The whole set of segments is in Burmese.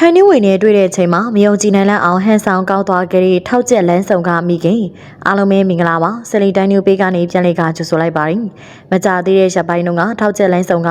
ခိုင်နှင်းဝင်နဲ့တွေ့တဲ့အချိန်မှာမယုံကြည်နိုင်လောက်အောင်ဟန်ဆောင်ကောက်သွားကြတဲ့ထောက်ကျက်လန်းဆောင်ကမိခင်အားလုံးပဲမင်္ဂလာပါဆယ်လီတိုင်းမျိုးပေးကနေပြန်လေကကြိုဆိုလိုက်ပါတယ်မကြသေးတဲ့ရက်ပိုင်းတုန်းကထောက်ကျက်လန်းဆောင်က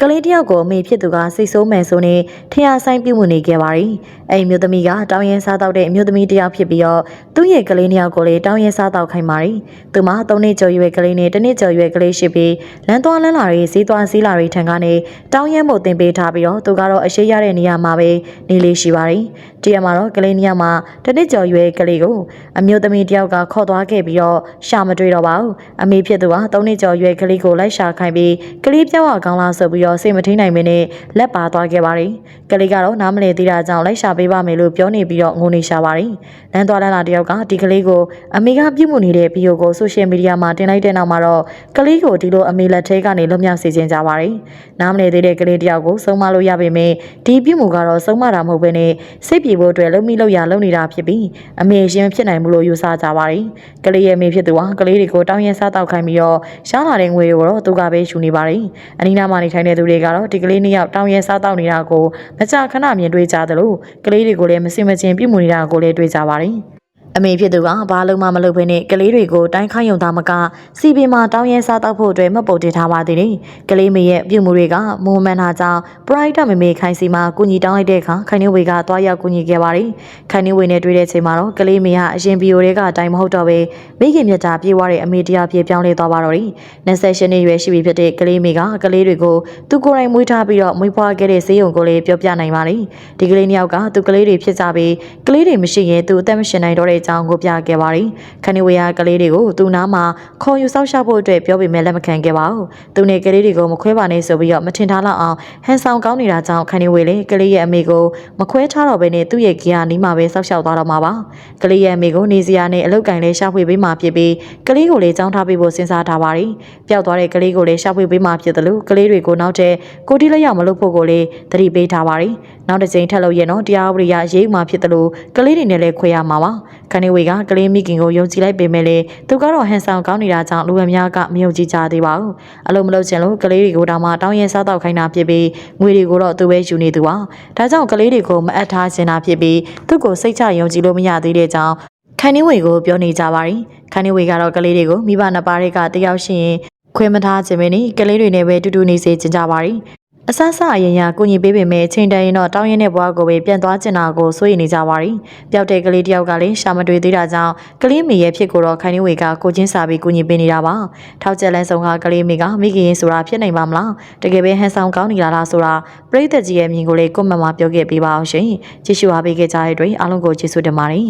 ကလေးတယောက်ကိုအမေဖြစ်သူကစိတ်ဆိုးမှန်ဆိုနေထင်အားဆိုင်ပြုမှုနေခဲ့ပါတယ်အဲ့ဒီမျိုးသမီးကတောင်းရင်စားတော့တဲ့အမျိုးသမီးတယောက်ဖြစ်ပြီးတော့သူ့ရဲ့ကလေးနှစ်ယောက်ကိုလည်းတောင်းရင်စားတော့ခိုင်းပါတယ်သူမ၃နှစ်ကျော်ရွယ်ကလေးနဲ့တစ်နှစ်ကျော်ရွယ်ကလေးရှိပြီးလမ်းသွားလမ်းလာတွေဈေးသွားဈေးလာတွေထံကနေတောင်းရင်ဖို့တင်ပေးထားပြီးတော့သူကတော့အရှိရတဲ့နေရာမှာပဲနေလေးရှိပါတယ်။တရက်မှာတော့ကလေးနှစ်ယောက်မှာတစ်နှစ်ကျော်ရွယ်ကလေးကိုအမျိုးသမီးတစ်ယောက်ကခေါ်သွားခဲ့ပြီးတော့ရှာမတွေ့တော့ပါဘူး။အမေဖြစ်သူကသုံးနှစ်ကျော်ရွယ်ကလေးကိုလိုက်ရှာခိုင်းပြီးကလေးပြောင်းရကောင်းလားဆိုပြီးတော့စိတ်မထိနိုင်မင်းနဲ့လက်ပါသွားခဲ့ပါတယ်။ကလေးကတော့နားမလည်သေးတာကြောင့်လိုက်ရှာပေးပါမယ်လို့ပြောနေပြီးတော့ငိုနေရှာပါတယ်။လမ်းသွားလမ်းလာတစ်ယောက်ကဒီကလေးကိုအမေကပြုတ်မှုနေတဲ့ဗီဒီယိုကိုဆိုရှယ်မီဒီယာမှာတင်လိုက်တဲ့နောက်မှာတော့ကလေးကိုဒီလိုအမေလက်ထဲကနေလွတ်မြောက်စေခြင်းကြပါတယ်။နားမလည်သေးတဲ့ကလေးတစ်ယောက်ကိုဆုံးမလို့ရပေမဲ့ဒီပြုတ်မှုကတော့ဆုံးမတာမဟုတ်ဘဲနဲ့စိတ်ပြေဖို့အတွက်လုံမိလို့ရလုံနေတာဖြစ်ပြီးအမေရင်ဖြစ်နိုင်မှုလို့ယူဆကြပါတယ်။ကလေးရဲ့အမေဖြစ်သူဟာကလေးတွေကိုတောင်းရင်စားတောက်ခိုင်းပြီးတော့ရှားလာတဲ့ငွေတွေကိုတော့သူကပဲယူနေပါတယ်။အနီးနားမှာနေထိုင်တဲ့သူတွေကတော့ဒီကလေးနှစ်ယောက်တောင်းရင်စားတောက်နေတာကိုမကြာခဏမြင်တွေ့ကြသလိုကလေးတွေကိုလည်းမစင်မချင်းပြုတ်မှုနေတာကိုလည်းတွေ့ကြပါတယ်။ အမေဖြစ်သူကဘာလုံးမှမလုပ်ဘဲနဲ့ကလေးတွေကိုတိုင်းခိုင်းယုံသားမကစီပင်မှာတောင်းရဲစားတောက်ဖို့အတွက်မပုတ်တင်ထားပါသေးတယ်။ကလေးမေရဲ့ပြုမှုတွေကမုံမှန်တာကြောင့်ပရိုက်တာမေမေခိုင်စီမှာကုညီတောင်းလိုက်တဲ့အခါခိုင်နေဝေကတွားရောက်ကုညီခဲ့ပါတယ်။ခိုင်နေဝေနဲ့တွေ့တဲ့အချိန်မှာတော့ကလေးမေကအရင်ဗီယိုတွေကအတိုင်းမဟုတ်တော့ပဲမိခင်မြတ်တာပြေးသွားတဲ့အမေတရားပြေးပြောင်းလဲသွားပါတော့တယ်။28နှစ်ရွယ်ရှိပြီဖြစ်တဲ့ကလေးမေကကလေးတွေကိုသူကိုယ်တိုင်မွေးထားပြီးတော့မွေးဖွားခဲ့တဲ့ဈေးရုံကိုလည်းပြောပြနိုင်ပါလိမ့်။ဒီကလေးနှစ်ယောက်ကသူကလေးတွေဖြစ်ကြပြီးကလေးတွေမရှိရင်သူအသက်မရှင်နိုင်တော့တဲ့အကြောင်းကိုပြခဲ့ပါတယ်။ခဏဝေယာကလေးတွေကိုသူ့နားမှာခေါ်ယူဆောက်ရှောက်ဖို့အတွက်ပြောပေမဲ့လက်မခံခဲ့ပါဘူး။သူနဲ့ကလေးတွေကိုမခွဲပါနဲ့ဆိုပြီးတော့မထင်ထားလောက်အောင်ဟန်ဆောင်ကောင်းနေတာကြောင့်ခဏဝေလေကလေးရဲ့အမေကိုမခွဲထားတော့ဘဲနဲ့သူ့ရဲ့ကြီးဟာနီးမှာပဲဆောက်ရှောက်သွားတော့မှာပါ။ကလေးရဲ့အမေကိုနေစရာနဲ့အလုတ်ကင်လေးရှာဖွေပေးမှဖြစ်ပြီးကလေးကိုလည်းကြောင်းထားပေးဖို့စဉ်းစားထားပါတယ်။ပျောက်သွားတဲ့ကလေးကိုလည်းရှာဖွေပေးမှဖြစ်တယ်လို့ကလေးတွေကိုနောက်တဲ့ကိုတီလက်ရောက်မလုပ်ဖို့ကိုလည်းသတိပေးထားပါတယ်။နောက်တစ်ကြိမ်ထပ်လို့ရတော့တရားဥပဒေရရေးမှဖြစ်တယ်လို့ကလေးတွေနဲ့လည်းခွဲရမှာပါ။ခဏဝေကကလေးမိခင်ကိုယုံကြည်လိုက်ပေမဲ့လည်းသူကတော့ဟန်ဆောင်ကောင်းနေတာကြောင့်လူဝက်များကမယုံကြည်ကြသေးပါဘူး။အလုံးမလုံးချင်လို့ကလေးတွေကိုတောင်မှတောင်းရင်စားတော့ခိုင်းတာဖြစ်ပြီးငွေတွေကိုတော့သူပဲယူနေသူပါ။ဒါကြောင့်ကလေးတွေကိုမအပ်ထားချင်တာဖြစ်ပြီးသူ့ကိုစိတ်ချယုံကြည်လို့မရသေးတဲ့ကြောင့်ခန်းနှင်းဝေကိုပြောနေကြပါရီခန်းနှင်းဝေကတော့ကလေးတွေကိုမိဘနှစ်ပါးတွေကတယောက်ရှိရင်ခွဲမထားခြင်းပဲနိကလေးတွေနဲ့ပဲတူတူနေစေချင်ကြပါရီ အဆဆအရင်ရကိုညီပေးပေမဲ့ချိန်တန်ရင်တော့တောင်းရင်တဲ့ဘွားကိုပဲပြန်သွားကျင်တာကိုစိုးရိမ်နေကြပါရီပျောက်တဲ့ကလေးတယောက်ကလည်းရှာမတွေ့သေးတာကြောင့်ကလေးမေရဲ့ဖြစ်ကိုတော့ခိုင်နေဝေကကိုချင်းစာပြီးကိုညီပေးနေတာပါထောက်ချက်လန်းဆောင်ကကလေးမေကမိခင်ရင်ဆိုတာဖြစ်နိုင်ပါမလားတကယ်ပဲဟန်ဆောင်ကောင်းနေလားလားဆိုတာပရိသတ်ကြီးရဲ့အမြင်ကိုလည်းကွန်မန့်မှာပြောခဲ့ပေးပါအောင်ရှင်ကြည့်ရှုအားပေးခဲ့ကြတဲ့အတွက်အားလုံးကိုကျေးဇူးတင်ပါတယ်